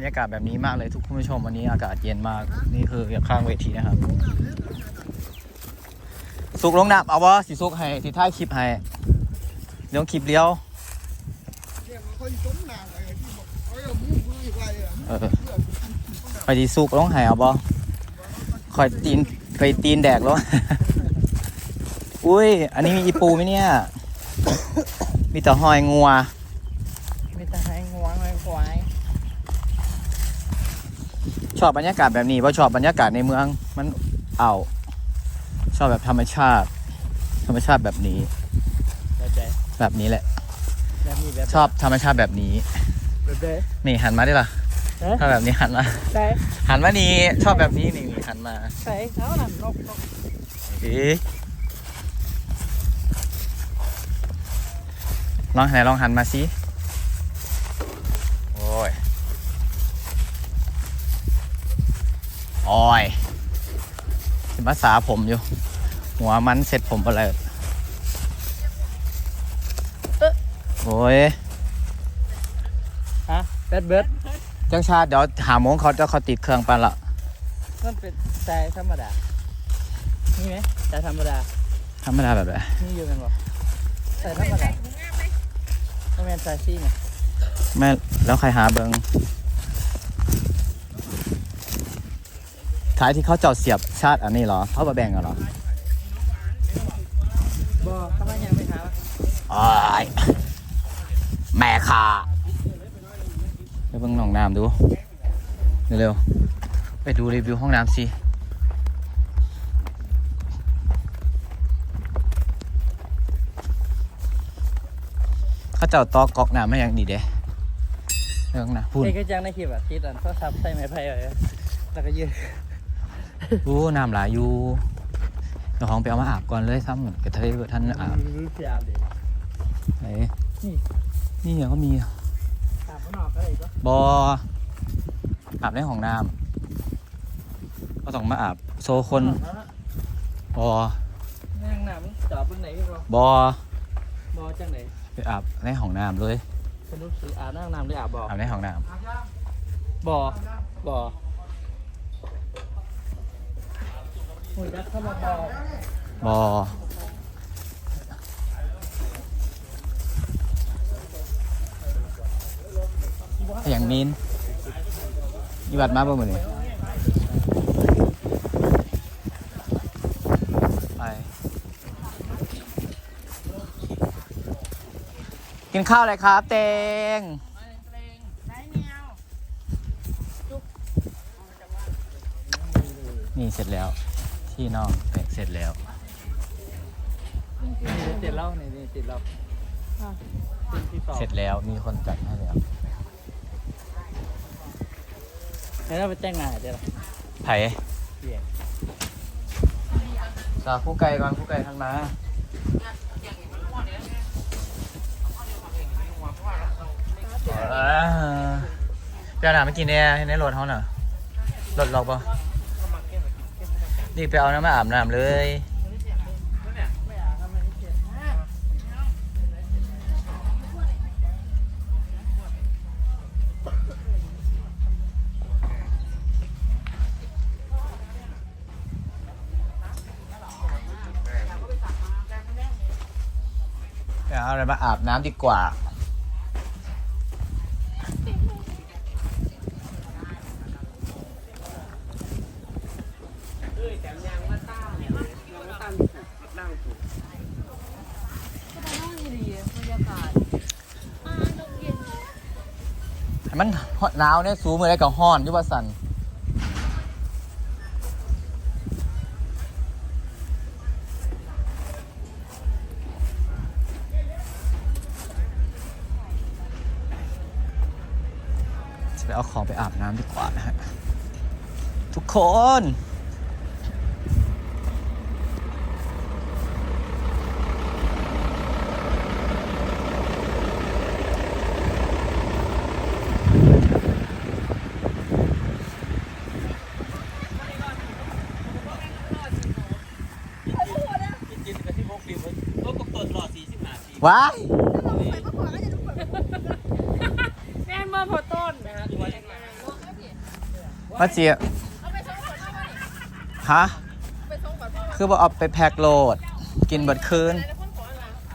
บรรยากาศแบบนี้มากเลยทุกผู้ชมวันนี้อากาศเย็นมากนี่คืออย่างข้างเวทีนะครับ สุกลงหน้ำเอาบ่สิสุกให้ที่ท้ายคลิปให้เดี๋ยวคลิปเลี้ยวคอยต้มนานอะไปดีสุกลงให้เอาบ่คอยตีนคอยตีนแดกแล้วอุ้ยอันนี้มีอีปูไหมเนี่ย มีแต่หอยงัว มีแต่ให้งวงให้ควาย ชอบบรรยากาศแบบนี้ว่าชอบบรรยากาศในเมืองมันเอาชอบแบบธรรมชาติ ธรรมชาติแบบนี้ แบบใดแบบนี้แหละ แบบนี้แบบชอบธรรมชาติแบบนี้แบบใดนี่หันมาได้ปะเอ๊ะถ้าแบบนี้หันมาใส่หันมานี่ชอบแบบนี้นี่นี่หันมาใส่เขาหลังนกนกเอ๊ะลองไหนลองหันมาสิโอ้ย โอ้ยสิมาสาผมอยู่ หัวมันเสร็จผมอะไรโอ้ยฮะแบดเบิร์ดจังชาติเดี๋ยวหาโมงเขาจะเขาติดเครื่องไปละมันเป็นใส่ธรรมดา นี่ไหมใส่ธรรมดา ธรรมดาแบบไหนนี่อยู่กันบ่ใส่ธรรมดาไม่แม่นใส่ซี่ไงแม่แล้วใครหาเบิง ท้ายที่เขาเจาะเสียบชาติอันนี้เหรอเขามาแบ่งกันเหรอบ่ทำไมยังไม่หาอ้ายแม่ขาไปเบิ่งห้องน้ำดูเร็วๆไปดูรีวิวห้องน้ำสิเขาเจ้าตอกก๊อกน้ำมาอย่างดีเด้เรื่องนะพุ่นเอ้ก็จังในคลิปอะติดอันโทรศัพท์ใส่ไม้ไผ่ไว้แล้วก็ยืน อู้น้ำหลายอยู่เดี๋ยวของไปเอามาอาบก่อนเลยซ้ำกระเทยท่านอาบเสียบดิไหนนี่นี่ก็มีตามข้างนอกก็ได้ก็บออาบในห้องน้ำก็ต้องมาอาบโซคนบอนั่งน้ำจอบเบิ่งไหนพี่บ่บอบ่จังไหนไปอาบในห้องน้ำเลยสนุกสิอาบนั่งน้ำหรืออาบบ่อาบในห้องน้บ่บ่ หุ่นยักษ์เข้ามาบ่ำบออย่างมีนยี่บัดมาบ่มือนี่ไปกินข้าวอะไรครับเตงนี่เสร็จแล้ว ที่นอกแตกเสร็จแล้วนี่ติดเหล้านี่นี่ติดเหล้าติดที่สองเสร็จแล้วมีคนจัดให้แล้วแล้วเราไปแจ้งงานเดี๋ยวล่ะไผ่สาคู่ไก่ก่อนคู่ไก่ทันมาเออเดี๋ยวหนาไม่กินเนี่ยให้ในรถเขาหน่ะรถล็อกปะ นี่ไปเอาน้ำมาอาบน้ำเลยเอาอะไรมาอาบน้ำดีกว่า มันหนาวเนี่ยสูงมือได้กับห้อนยุบสันจะไปเอาของไปอาบน้ำดีกว่านะฮะ ทุกคนกับที่พกฟิล์มรถตกตดหลอดสี่สิบนาที ว้ายแม่นมาพอต้นนะฮะตัวแรกมามาเจียฮะ คือบอกเอาไปแพ็คโหลด กินเบิดคืน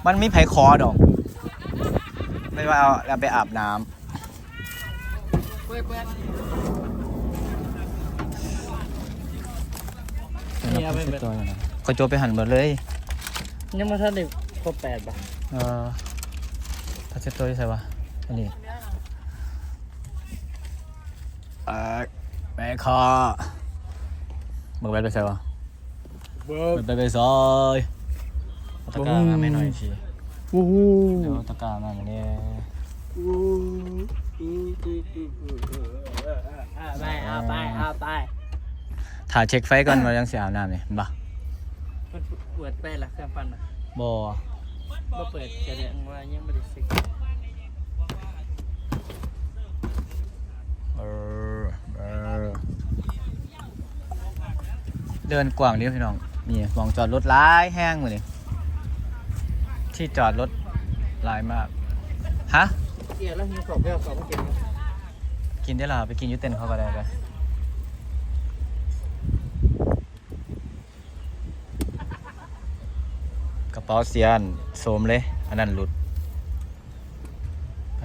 มันมีไผคอดอก ไม่ว่าเอาแล้วไปอาบน้ำเปิดเปิดนี่เอาไปเบิดก็โจไปหันเบิดเลย ยังมาทันเด็กครบแปดป่ะ เออพัชเชตัวที่ใส่วะอันนี้เออแม่คอเบิกไปไปใส่วะเบิเบิกไปไปซอยเอาตะกร้ามาไม่หน่อยทีโอ้โหเดี๋ยวเอาตะกร้ามาเนี่ยไปเอาไปเอาไปถ่ายเช็คไฟก่อนว่ายังเสียอาบน้ำเนี่ยเห็นปะมันเปิดไปละเครื่องปั่นอะบอ บ่เปิดกระเดียงว่ายังไม่ได้สิกเออเออเดินกว้างดิพี่น้อง นี่มองจอดรถหลายแห้งเลยที่จอดรถหลายมาก ฮะ เกี่ยวแล้วมีขอบไปเอาขอบมาเก็บกินได้หรอไปกินอยูเต็นเขาก็ได้ไปกระ เป๋าเสียนโสมเลย อันนั้นหลุด ไป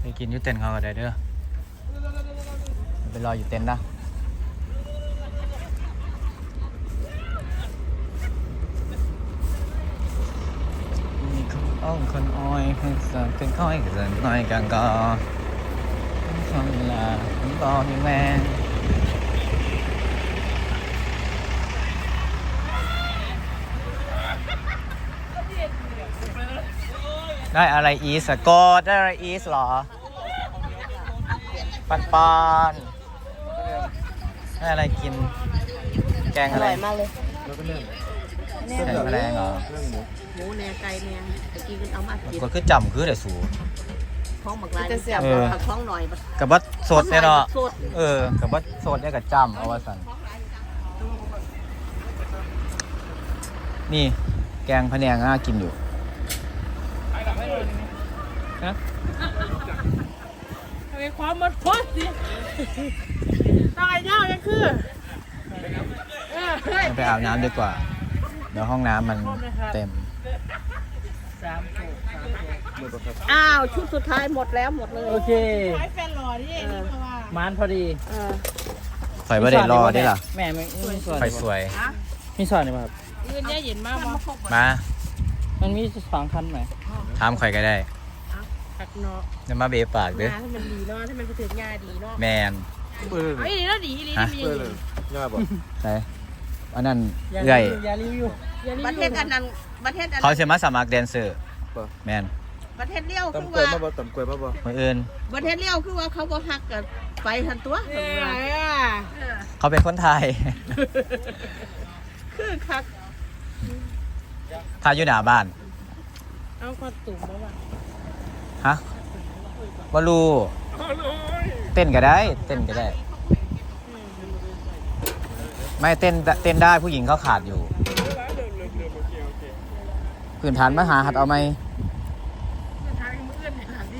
ไปกินยูเต็นเขาก็ได้เด้อไปรออยู่เต็นนะมีคนอ้องคนอ้อยคนสักคนค่อยกันน้อยกันก็คนละคนบอกมีแม่ ได้อะไรอีสอะกดได้อะไรอีสเหรอ ปันปอนได้อะไรกิน แกงออะไรร่อยมากเลยแกงแมลงเหรอหมูแหนไก่เนี่ยตะกี้คุณเอามากินก็คือจำคือแต่สู ท้องหมักลายจะเสียบเออผักท้องหน่อยบัดกับว่าสดเนี่ยเนาะ สดเออ กับว่าสดเนี่ยกับจำเอาว่าสันนี่ แกงพะแนงน่ากินอยู่ ทำไมความมันพดสิตายยากยังคือเออเฮ้ยไปอาบน้ำดีกว่า เดี๋ยวห้องน้ำมันเต็ม สามโขกสามโขกอ้าว ชุดสุดท้ายหมดแล้วหมดเลยโอเคไอ้แฟนหล่อนี่นี่เพราะว่ามานพอดีเออไฟบ่ได้รอได้ล่ะแม่ไม่มีส่วนไฟสวย มีส่วนไหมครับเงินเนี่ยเย็นมากวะมา มันมีสองคันไหมถามข่อยก็ได้ หักเนาะเดี๋ยวมาเบะปากเด้อถ้ามันดีเนาะถ้ามันไปถึงง่ายดีเนาะแมนเฮ้ยแล้วดีดีฮะดีดีใช่อันนั้นอย่าเอื่อยอย่ารีวิวประเทศอันนั้นประเทศอันเขานั้นเสียมาสมัครแดนเซอร์แมนประเทศเลี้ยวคือตำกล้วยว่ามาบ่ตำกล้วยมาบ่มืออื่น ประเทศเลี้ยวคือว่าเขาบ่ฮักกันไปทันตัวเออเขาเป็นคนไทย คือคักทายอยู่หน้าบ้านเอาคอตุ่มมาว่ะ ฮะบอลูเต้นก็ได้ เต้นก็ได้ ไม่เต้นเต้นได้ผู้หญิงเขาขาดอยู่ พื้นฐานมาหาหัดเอาไหม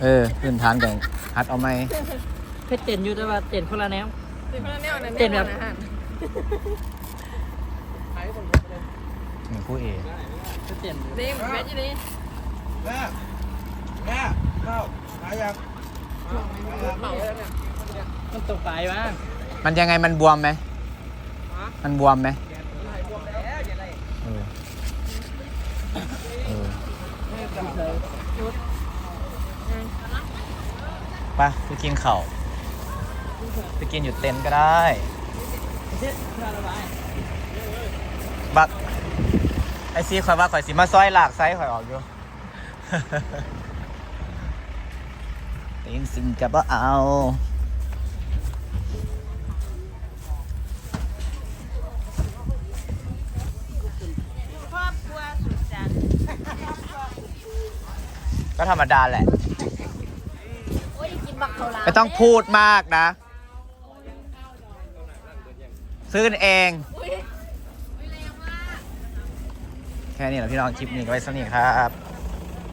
เออพื้นฐานแต่งหัดเอาไหมเพชรเต้นอยู่แต่ว่าเต้นคนละแนวเป็นคนละแนวนะเต้นแบบนี่ผู้เอกเพชรเต้นอยู่นี่แม่จีนี่แม่แม่ ข้าวหายังมันตกปลายบ้งมันยังไงมันบวมไหม มันบวมไหมเออเออไปไปกินข้าวไปกินอยู่เต็นท์ก็ได้ บัก ไอซีข่อยว่าข่อยสิมาซอยหลากไซส์ข่อยออกอยู่ เต็งสิงกับว่าเอาครอบครัวสุดจัดก็ธรรมดาแหละโอ้ยกินบักเขาลาไม่ต้องพูดมากนะ ซื้อกันเอง แค่นี้แหละพี่น้องคลิปนี้ก็ไว้สนิทครับ